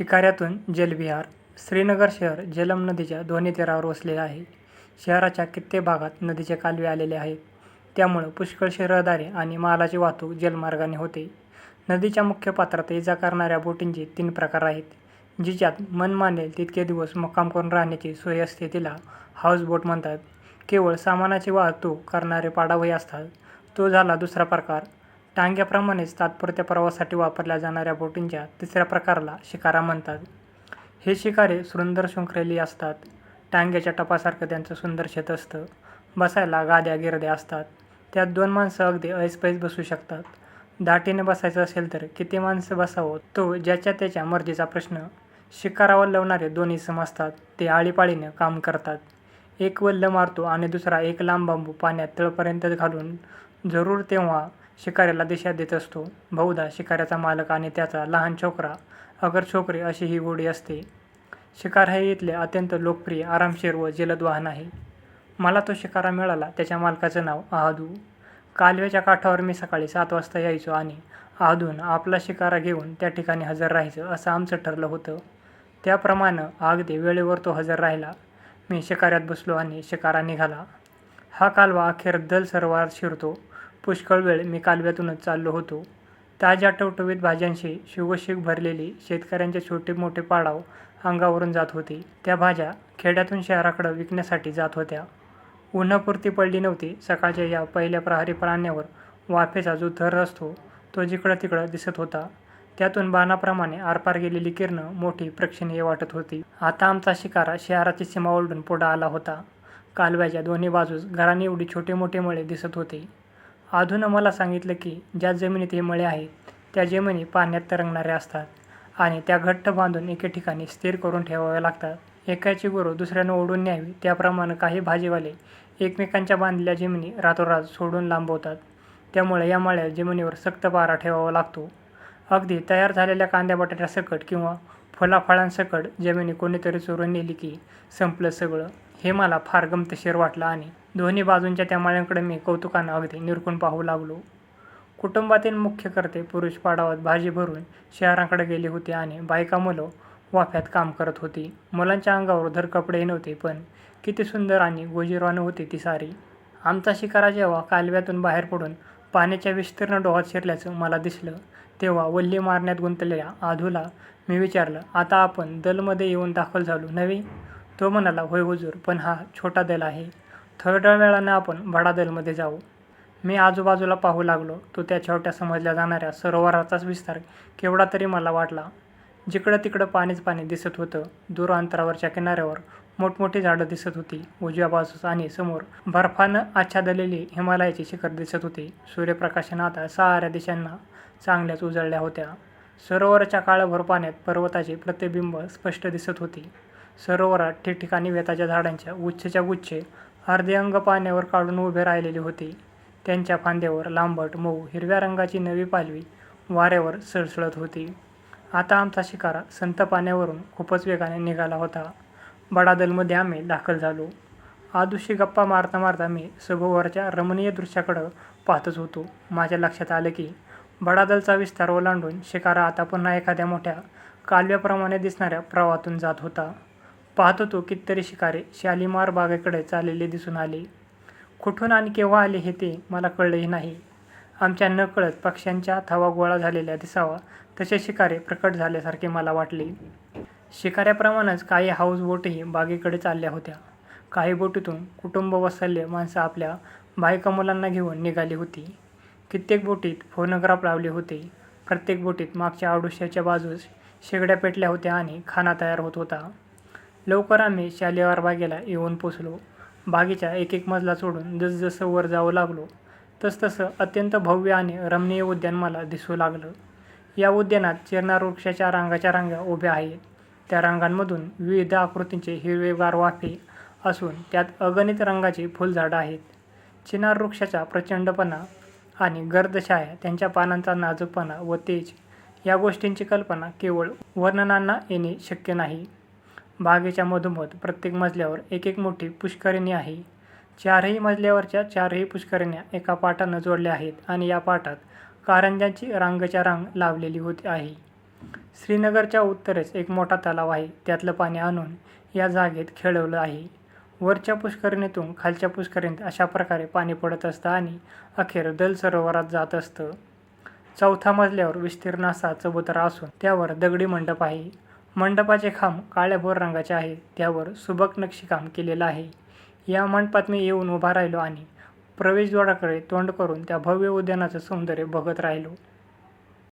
शिकाऱ्यातून जलविहार श्रीनगर शहर झेलम नदीच्या दोन्ही तीरावर वसलेले आहे. शहराच्या कित्येक भागात नदीचे कालवे आलेले आहेत. त्यामुळं पुष्कळशी रहदारी आणि मालाची वाहतूक जलमार्गाने होते. नदीच्या मुख्य पात्रात इजा करणाऱ्या बोटींचे तीन प्रकार आहेत. जिच्यात मन मानेल तितके दिवस मुक्काम करून राहण्याची सोय असते तिला हाऊसबोट म्हणतात. केवळ सामानाची वाहतूक करणारे पाडावही असतात. तो झाला दुसरा प्रकार. टांग्याप्रमाणेच तात्पुरत्या प्रवासासाठी वापरल्या जाणाऱ्या बोटींच्या तिसऱ्या प्रकाराला शिकारा म्हणतात. हे शिकारे सुंदर शृंखलेली असतात. टांग्याच्या टपासारखं त्यांचं सुंदर शेत असतं. बसायला गाद्या-गिरद्या असतात. त्यात दोन माणसं अगदी ऐसपैस बसू शकतात. दाटीने बसायचं असेल तर किती माणसं बसावं तो ज्याच्या त्याच्या मर्जीचा प्रश्न. शिकारावर लवणारे दोन इसम असतात. ते आळीपाळीनं काम करतात. एक वल्ल मारतो आणि दुसरा एक लांब बांबू पाण्यात तळपर्यंत घालून जरूर तेव्हा शिकाऱ्याला दिशा देत असतो. बहुधा शिकाऱ्याचा मालक आणि त्याचा लहान छोकरा अगर छोकरी अशी ही गोडी असते. शिकार हे इथले अत्यंत लोकप्रिय, आरामशीर व जलद वाहन आहे. मला तो शिकारा मिळाला त्याच्या मालकाचं नाव अहादू. कालव्याच्या काठावर मी सकाळी सात वाजता यायचो आणि अहादूनं आपला शिकारा घेऊन त्या ठिकाणी हजर राहायचं असं आमचं ठरलं होतं. त्याप्रमाणं अगदी वेळेवर तो हजर राहिला. मी शिकाऱ्यात बसलो आणि शिकारा निघाला. हा कालवा अखेर दल सरोवरात शिरतो. पुष्कळ वेळ मी कालव्यातूनच चाललो होतो. ताज्या टवटवीत भाज्यांशी शुकशुक भरलेली शेतकऱ्यांचे छोटे मोठे पाडाव अंगावरून जात होती. त्या भाज्या खेड्यातून शहराकडं विकण्यासाठी जात होत्या. उन्हापुरती पडली नव्हती. सकाळच्या या पहिल्या प्रहरी प्राण्यावर वाफेचा जो थर असतो तो जिकडं-तिकडं दिसत होता. त्यातून बाणाप्रमाणे आरपार गेलेली किरणं मोठी प्रेक्षणीय वाटत होती. आता आमचा शिकारा शहराची सीमा ओलडून पुढं आला होता. कालव्याच्या दोन्ही बाजूस घरांनी एवढी छोटे-मोठे मळे दिसत होते. अधून मला सांगितलं की ज्या जमिनीत हे मळे आहेत त्या जमिनी पाण्यात तरंगणाऱ्या असतात आणि त्या घट्ट बांधून एके ठिकाणी स्थिर करून ठेवाव्या लागतात. एकाची गुरु दुसऱ्यानं ओढून न्यावी त्याप्रमाणं काही भाजीवाले एकमेकांच्या बांधलेल्या जमिनी रातोरात सोडून लांबवतात. त्यामुळे या मळ्या जमिनीवर सक्त पारा ठेवावा लागतो. अगदी तयार झालेल्या कांद्या-बटाट्यासकट किंवा फुलाफळांसकट जमिनी कोणीतरी चोरून नेली की संपलं सगळं. हे मला फार गमतशीर वाटलं आणि दोन्ही बाजूंच्या त्या माळ्यांकडे मी कौतुकानं अगदी निरखून पाहू लागलो. कुटुंबातील मुख्य कर्ते पुरुष पाडावात भाजी भरून शहरांकडे गेले होते आणि बायका-मुलं वाफ्यात काम करत होती. मुलांच्या अंगावर धर कपडेही नव्हते. पण किती सुंदर आणि गोजीरवानं होती ती सारी. आमचा शिकारा जेव्हा कालव्यातून बाहेर पडून पाण्याच्या विस्तीर्ण डोहात शिरल्याचं मला दिसलं तेव्हा वल्ली मारण्यात गुंतलेल्या आधूला मी विचारलं, आता आपण दलमध्ये येऊन दाखल झालो नव्हे? तो म्हणाला, होय हुजूर, पण हा छोटा दल आहे. थोड्या वेळानं आपण बडा दलमध्ये जाऊ. मी आजूबाजूला पाहू लागलो. तो त्या छोट्या समजल्या जाणाऱ्या सरोवराचाच विस्तार केवढा तरी मला वाटला. जिकडं-तिकडं पाणीच पाणी दिसत होतं. दूर अंतरावरच्या किनाऱ्यावर मोठमोठी झाडं दिसत होती. उजव्या बाजूस आणि समोर बर्फानं आच्छादलेली हिमालयाची शिखर दिसत होती. सूर्यप्रकाशानं आता साऱ्या दिशांना चांगल्याच उजळल्या होत्या. सरोवराच्या काळभोर पाण्यात पर्वताचे प्रतिबिंब स्पष्ट दिसत होती. सरोवरात ठिकठिकाणी वेताच्या झाडांच्या गुच्छच्या गुच्छे अर्धे अंग पाण्यावर काढून उभे राहिलेले होते. त्यांच्या फांद्यावर लांबट, मऊ हिरव्या रंगाची नवी पालवी वाऱ्यावर सळसळत होती. आता आमचा शिकारा संत पाण्यावरून खूपच वेगाने निघाला होता. बडादलमध्ये आम्ही दाखल झालो. आदुशी गप्पा मारता-मारता मी सभोवरच्या रमणीय दृश्याकडं पाहतच होतो. माझ्या लक्षात आलं की बडादलचा विस्तार ओलांडून शिकारा आता पुन्हा एखाद्या मोठ्या कालव्याप्रमाणे दिसणाऱ्या प्रवाहातून जात होता. पाहत होतो कितीतरी शिकारे शालिमार बागेकडे चाललेले दिसून आले. कुठून आणि केव्हा आले हे ते मला कळलंही नाही. आमच्या नकळत पक्ष्यांच्या थवा गोळा झालेल्या दिसावा तसे शिकारे प्रकट झाल्यासारखे मला वाटले. शिकाऱ्याप्रमाणेच काही हाऊसबोटही बागेकडे चालल्या होत्या. काही बोटीतून कुटुंब कुटुंबवत्सल्य माणसं आपल्या बायका-मुलांना घेऊन निघाली होती. कित्येक बोटीत फोनोग्राफ लावले होते. प्रत्येक बोटीत मागच्या आडुश्याच्या बाजूस शेगड्या पेटल्या होत्या आणि खाना तयार होत होता. लवकर आम्ही शालेवार बागेला येऊन पोचलो. बागेच्या एक-एक मजला सोडून जसजसं वर जावं लागलो तसतसं अत्यंत भव्य आणि रमणीय उद्यान मला दिसू लागलं. या उद्यानात चिरणार वृक्षाच्या रांगाच्या रांगा उभ्या आहेत. त्या रांगांमधून विविध आकृतींचे हिरवेगार वाफे असून त्यात अगणित रंगाची फुलझाडं आहेत. चिनार वृक्षाचा प्रचंडपणा आणि गर्दछाया त्यांच्या पानांचा नाजूकपणा व तेज या गोष्टींची कल्पना केवळ वर्णनांना येणे शक्य नाही. बागेच्या मधोमध प्रत्येक मजल्यावर एक-एक मोठी पुष्करिणी आहे. चारही मजल्यावरच्या चारही पुष्करिण्या एका पाटानं जोडल्या आहेत आणि या पाटात कारंज्यांची रांगच्या रांग लावलेली होती आहे. श्रीनगरच्या उत्तरेस एक मोठा तलाव आहे त्यातलं पाणी आणून या जागेत खेळवलं आहे वरच्या पुष्करिणीतून खालच्या पुष्करिणीत अशा प्रकारे पाणी पडत असतं आणि अखेर दल सरोवरात जात असतं चौथा मजल्यावर विस्तीर्ण असा चबुतरा असून त्यावर दगडी मंडप आहे मंडपाचे खांब काळ्याभोर रंगाचे आहे त्यावर सुबक नक्षीकाम केलेलं आहे. या मंडपात मी येऊन उभा राहिलो आणि प्रवेशद्वाराकडे तोंड करून त्या भव्य उद्यानाचं सौंदर्य बघत राहिलो.